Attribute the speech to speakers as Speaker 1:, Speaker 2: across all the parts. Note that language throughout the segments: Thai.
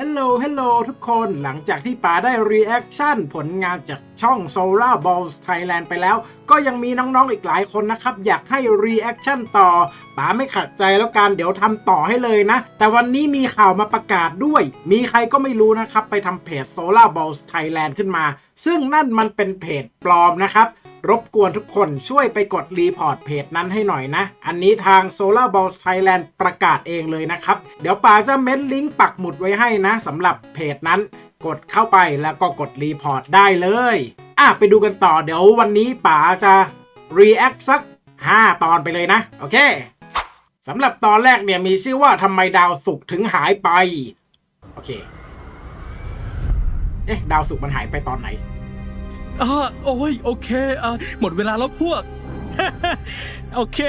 Speaker 1: ฮัลโหล ฮัลโหล ทุกคน หลังจากที่ป๋าได้รีแอคชั่นผลงานจากช่อง Solar Balls Thailand ไปแล้ว ก็ยังมีน้องๆอีกหลายคนนะครับ อยากให้รีแอคชั่นต่อป๋าไม่ขัดใจแล้วกัน เดี๋ยวทำต่อให้เลยนะ แต่วันนี้มีข่าวมาประกาศด้วย มีใครก็ไม่รู้นะครับ ไปทำเพจ Solar Balls Thailand ขึ้นมา ซึ่งนั่นมันเป็นเพจปลอมนะครับ รบกวนทุกคนช่วยไปกดรีพอร์ตเพจนั้นให้หน่อยนะ อันนี้ทาง Solar Ball Thailand ประกาศเองเลยนะครับ เดี๋ยวป๋าจะเม้นลิงก์ปักหมุดไว้ให้นะสำหรับเพจนั้น กดเข้าไปแล้วก็กดรีพอร์ตได้เลย อะไปดูกันต่อเดี๋ยววันนี้ป๋าจะ react สัก 5 ตอนไปเลยนะ โอเคสำหรับตอนแรกเนี่ยมีชื่อว่าทำไมดาวศุกถึงหายไป โอเค เอ๊ะ ดาวศุกมันหายไปตอนไหน
Speaker 2: อ่าโอ้ยโอเคอ่าหมดเวลาแล้วพวก
Speaker 3: โอเค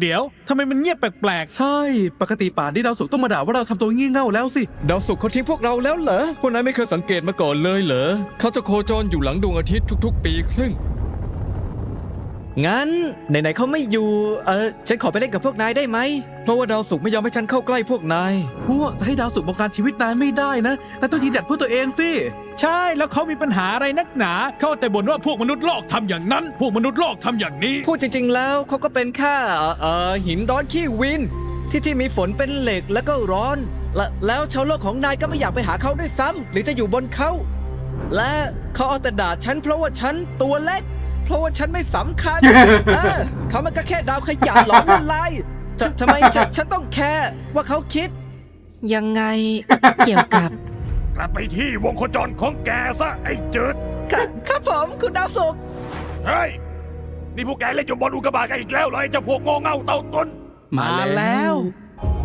Speaker 3: เดี๋ยวทำไมมันเงียบแปลก
Speaker 2: ใช่ ปกติป่านที่ดาวสุกร์ต้องมาด่าว่าเราทำตัวงี่เง่าแล้วสิ
Speaker 4: ดาวศุกร์เขาทิ้งพวกเราแล้วเหรอ พวกนายไม่เคยสังเกตมาก่อนเลยเหรอเขาจะโคจรอยู่หลังดวงอาทิตย์ทุก ๆ ปีครึ่ง
Speaker 5: งั้นไหนๆเขาไม่อยู่ เออฉันขอไปเล่นกับพวกนายได้ไหม
Speaker 4: เพราะว่าดาวศุกร์ไม่ยอมให้ฉันเข้าใกล้พวกนาย
Speaker 2: พวกจะให้ดาวสุกร์บงการชีวิตนายไม่ได้นะนายต้องยืนหยัดเพื่อตัวเองสิ
Speaker 3: ๆใช่แล้วเขามีปัญหาอะไรนักหนา เขาแต่บ่นว่าพวกมนุษย์โลกทำอย่างนั้น พวกมนุษย์โลกทำอย่างนี้
Speaker 5: พูดจริงๆแล้วเขาก็เป็นแค่เอ่อเออหินร้อนขี้วิน ที่ที่มีฝนเป็นเหล็กแล้วก็ร้อนและแล้วชาวโลกของนายก็ไม่อยากไปหาเขาด้วยซ้ำหรือจะอยู่บนเขา และเขาเอาแต่ด่าฉันเพราะว่าฉันตัวเล็ก เพราะว่าฉันไม่สำคัญเออเขามันก็แค่ดาวขยะหลอมละลายททำไมฉันฉันต้องแคร์ว่าเขาคิด ยังไงเกี่ยวกับ
Speaker 6: กลับไปที่วงโคจรของแกซะไอ้จืด
Speaker 5: ครับครับผมคุณดาวสุกร์
Speaker 6: เฮ้ย นี่พวกแกเล่นอยู่บนอุกกาบาตกันอีกแล้วเหรอไอ้เจ้าพวกโง่เง่าเต่าตน
Speaker 3: มาแล้ว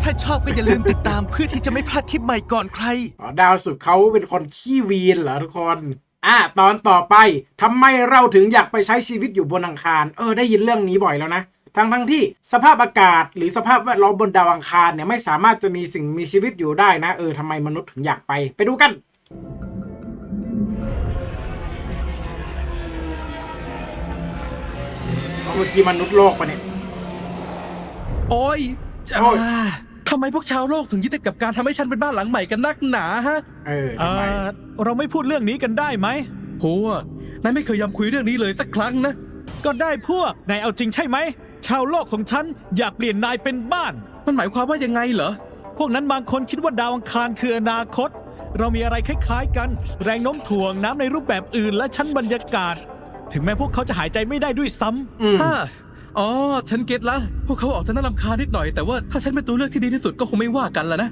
Speaker 7: ถ้าชอบก็อย่าลืมติดตามเพื่อที่จะไม่พลาดคลิปใหม่ก่อนใคร
Speaker 1: อ๋อดาวสุกร์เขาเป็นคนขี้วีนเหรอทุกคน อะตอนต่อไปทำไมเราถึงอยากไปใช้ชีวิตอยู่บนอังคาร เออ ได้ยินเรื่องนี้บ่อยแล้วนะทั้งทั้งที่สภาพอากาศหรือสภาพแวดล้อมบนดาวอังคารเนี่ยไม่สามารถจะมีสิ่งมีชีวิตอยู่ได้นะ เออทำไมมนุษย์ถึงอยากไป ไปดูกันเอาเมื่อกี้มนุษย์โลกปะเนี่ย
Speaker 2: โอ้ย
Speaker 1: โอ้ย
Speaker 2: อ่าทำไมพวกชาวโลกถึงยึดติดกับการทำให้ฉันเป็นบ้านหลังใหม่กันนักหนาฮะ
Speaker 1: เออ
Speaker 3: เอ
Speaker 1: ทำไม
Speaker 3: อเราไม่พูดเรื่องนี้กันได้ไหม
Speaker 2: พวกนายไม่เคยยอมคุยเรื่องนี้เลยสักครั้งนะ
Speaker 3: ก็ได้พวกนายเอาจริงใช่ไหม ชาวโลกของฉันอยากเปลี่ยนนายเป็นบ้าน
Speaker 2: มันหมายความว่ายังไงเหรอ
Speaker 3: พวกนั้นบางคนคิดว่าดาวอังคารคืออนาคต เรามีอะไรคล้ายๆกัน แรงโน้มถ่วงน้ำในรูปแบบอื่นและชั้นบรรยากาศ ถึงแม้พวกเขาจะหายใจไม่ได้ด้วยซ้ำ
Speaker 1: อืม
Speaker 2: ฮ่า อ๋อ ฉันเก็ตละ พวกเขาออกจะน่ารำคาญนิดหน่อย แต่ว่าถ้าฉันเป็นตัวเลือกที่ดีที่สุดก็คงไม่ว่ากันละนะ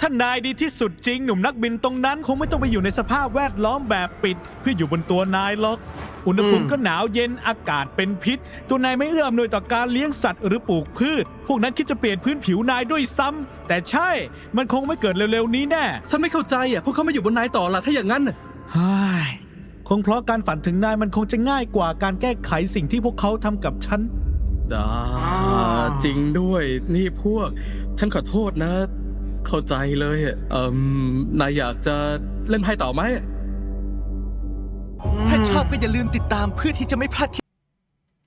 Speaker 3: ถ้านายดีที่สุดจริง หนุ่มนักบินตรงนั้น คงไม่ต้องไปอยู่ในสภาพแวดล้อมแบบปิด เพื่ออยู่บนตัวนายหรอก อุณหภูมิ
Speaker 1: อืม
Speaker 3: ก็หนาวเย็นอากาศเป็นพิษ ตัวนายไม่เอื้ออำนวยต่อการเลี้ยงสัตว์หรือปลูกพืช พวกนั้นคิดจะเปลี่ยนพื้นผิวนายด้วยซ้ำแต่ใช่ มันคงไม่เกิดเร็วๆนี้แน่
Speaker 2: ฉันไม่เข้าใจอะ พวกเขาไม่อยู่บนนายต่อละถ้าอย่างนั้นน่ะ
Speaker 3: เฮ้ยคงเพราะการฝันถึงนายมันคงจะง่ายกว่าการแก้ไขสิ่งที่พวกเขาทำกับฉัน
Speaker 2: อ่าจริงด้วยนี่พวก ฉันขอโทษนะ เข้าใจเลยอะเอ่มนายอยากจะเล่นไพ่ต่อไหม
Speaker 7: ถ้าชอบก็อย่าลืมติดตามเพื่อที่จะไม่พลาด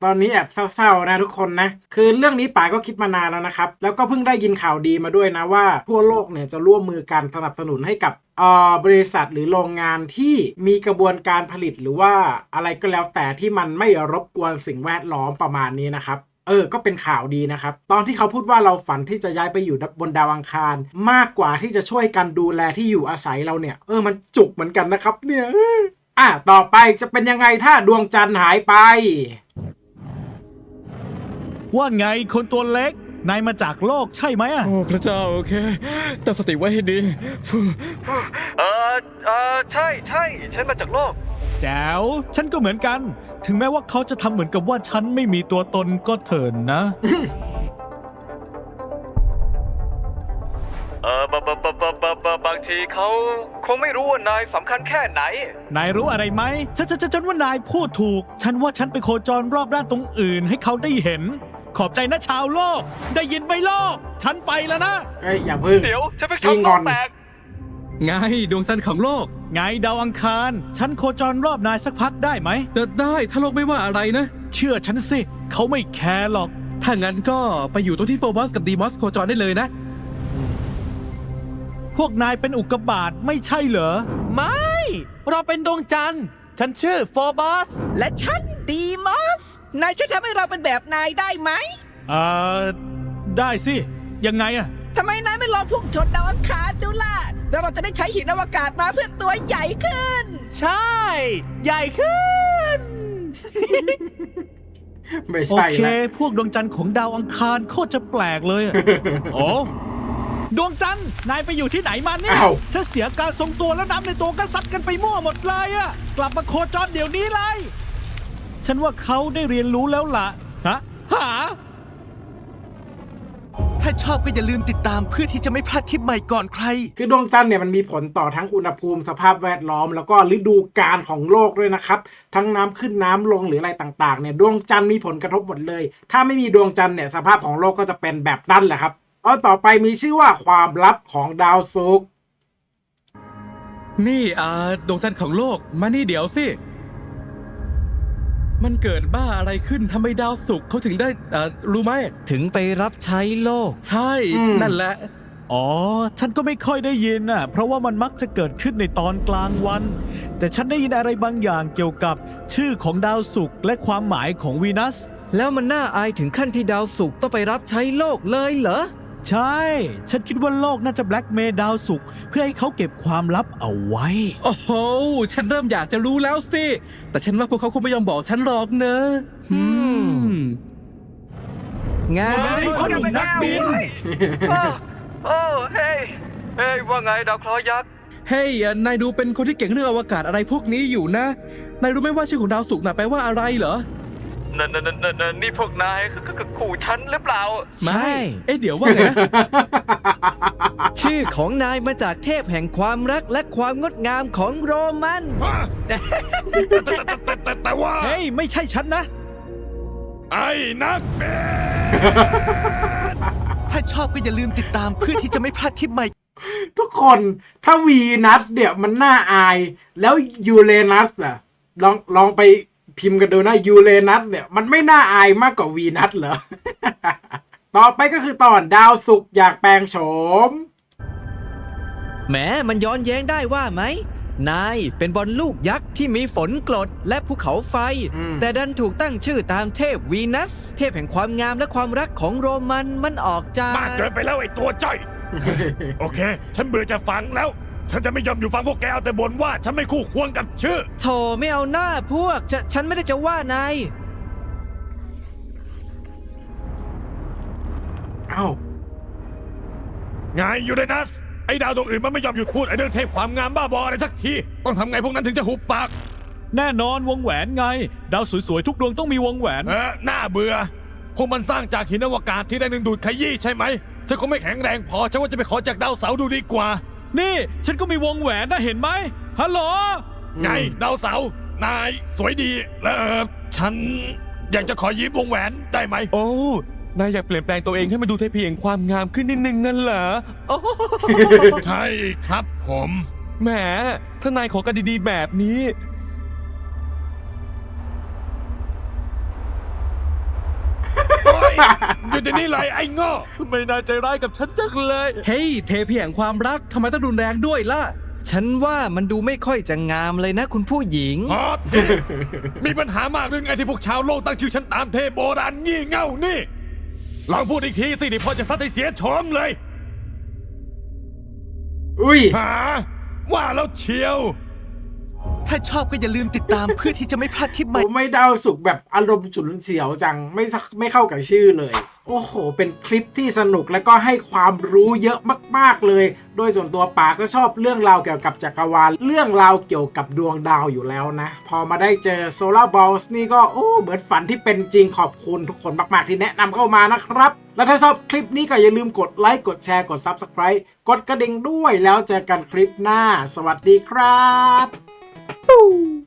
Speaker 1: ตอนนี้แอบเศร้าๆนะทุกคนนะ คือเรื่องนี้ป๋าก็คิดมานานแล้วนะครับ แล้วก็เพิ่งได้ยินข่าวดีมาด้วยนะว่า ทั่วโลกเนี่ยจะร่วมมือกันสนับสนุนให้กับเอ่อบริษัทหรือโรงงานที่มีกระบวนการผลิตหรือว่าอะไรก็แล้วแต่ที่มันไม่รบกวนสิ่งแวดล้อมประมาณนี้นะครับเออ ก็เป็นข่าวดีนะครับ ตอนที่เขาพูดว่าเราฝันที่จะย้ายไปอยู่บนดาวอังคาร มากกว่าที่จะช่วยกันดูแลที่อยู่อาศัยเราเนี่ย เออ มันจุกเหมือนกันนะครับ เนี่ย อะ ต่อไปจะเป็นยังไงถ้าดวงจันทร์หายไป
Speaker 3: ว่าไงคนตัวเล็ก นายมาจากโลกใช่ไหมอะ
Speaker 4: โอ้พระเจ้า โอเคแต่สติไว้ให้ดีฟู่
Speaker 5: เออเออใช่ใช่ฉันมาจากโลก
Speaker 3: แจ๋วฉันก็เหมือนกัน ถึงแม้ว่าเขาจะทำเหมือนกับว่าฉันไม่มีตัวตนก็เถินนะ
Speaker 5: เออบะบะบะบะบบบางทีเขาคงไม่รู้ว่านายสำคัญแค่ไหน
Speaker 3: นายรู้อะไรไหมฉันฉันฉันว่านายพูดถูก ฉันว่าฉันไปโคจรรอบด้านตรงอื่นให้เขาได้เห็น ขอบใจนะชาวโลก ได้ยินไหมโลก ฉันไปแล้วนะ
Speaker 1: เอ้ยอย่าพึ่ง
Speaker 5: เดี๋ยวฉันไป
Speaker 1: ขี้
Speaker 5: ทำ
Speaker 1: ง
Speaker 5: โล
Speaker 1: อกน
Speaker 5: แตก
Speaker 2: ไงดวงจันทร์ของโลก
Speaker 3: ไงดาวอังคาร ฉันโคจรรอบนายสักพักได้ไหม
Speaker 2: เดินได้ถ้าโลกไม่ว่าอะไรนะ
Speaker 3: เชื่อฉันสิ เขาไม่แคร์หรอก
Speaker 2: ถ้างั้นก็ไปอยู่ตรงที่โฟบัสกับดีมอสโคจรได้เลยนะ
Speaker 3: พวกนายเป็นอุกกาบาตไม่ใช่เหรอ
Speaker 7: ไม่ เราเป็นดวงจันทร์ ฉันชื่อฟอร์บัส
Speaker 5: และฉันดีมอส นายช่วยทำให้เราเป็นแบบนายได้ไหม
Speaker 3: เอ่อได้สิ ยังไงอะ
Speaker 5: ทำไมนายไม่ลองพุ่งชนดาวอังคารดูล่ะแล้วเราจะได้ใช้หินอวกาศมาเพื่อตัวใหญ่ขึ้น
Speaker 7: ใช่ ใหญ่ขึ้น
Speaker 1: ไม่
Speaker 3: โอ
Speaker 1: ใช่
Speaker 3: เค
Speaker 1: แล้ว
Speaker 3: พวกดวงจันทร์ของดาวอังคารโคตรจะแปลกเลยอะ โอ้ดวงจันทร์นายไปอยู่ที่ไหนมาเนี่ย
Speaker 1: อ้าว
Speaker 3: ถ้าเสียการทรงตัวแล้วน้ำในตัวก็ซัดกันไปมั่วหมดเลยอะกลับมาโคจรเดี๋ยวนี้เลย ฉันว่าเขาได้เรียนรู้แล้วล่ะฮะหา
Speaker 7: ถ้าชอบก็อย่าลืมติดตามเพื่อที่จะไม่พลาดทริปใหม่ก่อนใคร
Speaker 1: คือดวงจันทร์เนี่ยมันมีผลต่อทั้งอุณหภูมิสภาพแวดล้อม แล้วก็ฤดูกาลของโลกด้วยนะครับ ทั้งน้ำขึ้นน้ำลงหรืออะไรต่างๆเนี่ยดวงจันทร์มีผลกระทบหมดเลย ถ้าไม่มีดวงจันทร์เนี่ยสภาพของโลกก็จะเป็นแบบนั้นแหละครับเอาต่อไปมีชื่อว่าความลับของดาวศุกร์
Speaker 2: นี่อ่าดวงจันทร์ของโลก มานี่เดี๋ยวสิ มันเกิดบ้าอะไรขึ้นทำไมดาวศุกร์เขาถึงได้อ่ารู้ไหม
Speaker 5: ถึงไปรับใช้โลก
Speaker 2: ใช่นั่นแหละ
Speaker 3: อ๋อ ฉันก็ไม่ค่อยได้ยินน่ะ เพราะว่ามันมักจะเกิดขึ้นในตอนกลางวัน แต่ฉันได้ยินอะไรบางอย่างเกี่ยวกับชื่อของดาวศุกร์และความหมายของวีนัส
Speaker 5: แล้วมันน่าอายถึงขั้นที่ดาวศุกร์ต้องไปรับใช้โลกเลยเหรอ
Speaker 3: ใช่ ฉันคิดว่าโลกน่าจะแบล็กเมย์ดาวศุกร์เพื่อให้เขาเก็บความลับเอาไว้
Speaker 2: โอ้โห ฉันเริ่มอยากจะรู้แล้วสิ แต่ฉันว่าพวกเขาคงไม่ยอมบอกฉันหรอกเนอะอืม
Speaker 5: งาน
Speaker 2: เฮ้ยพ่อหนุ่มนักบิน
Speaker 8: โอ้เฮ้ยเฮ้ยว่าไงดาวเคราะห์ยักษ์
Speaker 2: เฮ้ยอะนายดูเป็นคนที่เก่งเรื่องอวกาศอะไรพวกนี้อยู่นะ นายรู้ไหมว่าชื่อของดาวศุกร์น่ะแปลว่าอะไรเหรอ
Speaker 8: นั่นนั่นนั่นนั่นนี่พวกนายคือคือขู่ฉันหรือเปล่า
Speaker 5: ใช่
Speaker 2: เอ๊ะเดี๋ยวว่าไงนะ
Speaker 5: ชื่อของนายมาจากเทพแห่งความรักและความงดงามของโรมัน
Speaker 6: ฮะแต่แต่แต่แต่แต่ว่า
Speaker 3: เฮ้ย ไม่ใช่ฉันนะ
Speaker 6: ไอ้นักบิน
Speaker 7: ถ้าชอบก็อย่าลืมติดตามเพื่อที่จะไม่พลาดทริปใหม่
Speaker 1: ทุกคนถ้าวีนัสเนี่ยมันน่าอาย แล้วยูเรนัสอะลองลองไป พิมพ์กันดูนะยูเรนัสเนี่ยมันไม่น่าอายมากกว่าวีนัสเหรอ ต่อไปก็คือตอนดาวศุกร์อยากแปลงโฉม
Speaker 5: แหมมันย้อนแย้งได้ว่าไหม นายเป็นบอลลูกยักษ์ที่มีฝนกรดและภูเขาไฟ
Speaker 1: อืม
Speaker 5: แต่ดันถูกตั้งชื่อตามเทพวีนัส เทพแห่งความงามและความรักของโรมันมันออกจาก
Speaker 6: มากเกินไปแล้วไอ้ตัวจ้อย โอเค ฉันเบื่อจะฟังแล้ว ฉันจะไม่ยอมอยู่ฟังพวกแกเอาแต่บ่นว่าฉันไม่คู่ควรกับชื่อ
Speaker 5: โถไม่เอาหน้าพวกฉนฉันไม่ได้จะว่านาย
Speaker 1: เอ้า
Speaker 6: ไงยูเรนัส ไอ้ดาวดวงอื่นมันไม่ยอมหยุดพูดไอ้เรื่องเทพความงามบ้าบออะไรสักที ต้องทำไงพวกนั้นถึงจะหุบปาก
Speaker 3: แน่นอนวงแหวนไง ดาวสวยๆทุกดวงต้องมีวงแหวน
Speaker 6: เออหน้าเบื่อ พวกมันสร้างจากหินอวกาศที่ได้ดึงดูดขยี้ใช่ไหม ฉันคงไม่แข็งแรงพอ ฉันว่าจะไปขอจากดาวเสาร์ดูดีกว่า
Speaker 3: นี่ฉันก็มีวงแหวนนะเห็นไหมฮัลโหล
Speaker 6: ไงดาวเสาร์นายสวยดีแล้วเอ่อฉันอยากจะขอยืมวงแหวนได้ไหม
Speaker 4: โอ้ นายอยากเปลี่ยนแปลงตัวเองให้มันดูเทพีแห่งความงามขึ้นนิดนึงงั้นเหรอโอ้
Speaker 6: ใช่ครับผม
Speaker 4: แหม ถ้านายขอกันดีๆแบบนี้
Speaker 6: โอ๊ยอยู่ที่นี่เลยไอ้โง่
Speaker 4: ทำไมนายใจร้ายกับฉันจังเลย
Speaker 2: เฮ้ย เทพีแห่งความรักทำไมต้องรุนแรงด้วยล่ะ
Speaker 5: ฉันว่ามันดูไม่ค่อยจะงามเลยนะคุณผู้หญิง
Speaker 6: ฮอตเทพมีปัญหามากเรื่องไงที่พวกชาวโลกตั้งชื่อฉันตามเทพโบราณงี่เง่านี่ ลองพูดอีกทีสิที่พอจะซัดให้เสียโฉมเลย
Speaker 1: อุ้ย
Speaker 6: หา ว่าแล้วเชียว
Speaker 7: ถ้าชอบก็อย่าลืมติดตามเพื่อที่จะไม่พลาดทริปใหม่
Speaker 1: ผมไม่ดาวสุกแบบอารมณ์ฉุนเฉียวจัง ไม่สักไม่เข้ากับชื่อเลย โอ้โห เป็นคลิปที่สนุกแล้วก็ให้ความรู้เยอะมาก ๆ เลย โดยส่วนตัวป๋าก็ชอบเรื่องราวเกี่ยวกับจักรวาล เรื่องราวเกี่ยวกับดวงดาวอยู่แล้วนะ พอมาได้เจอโซลาร์บอลส์นี่ก็ โอ้เหมือนฝันที่เป็นจริงขอบคุณทุกคนมาก ๆ ที่แนะนำเข้ามานะครับ แล้วถ้าชอบคลิปนี้ก็อย่าลืมกดไลค์ กดแชร์ กด Subscribe กดกระดิ่งด้วยแล้วเจอกันคลิปหน้า สวัสดีครับ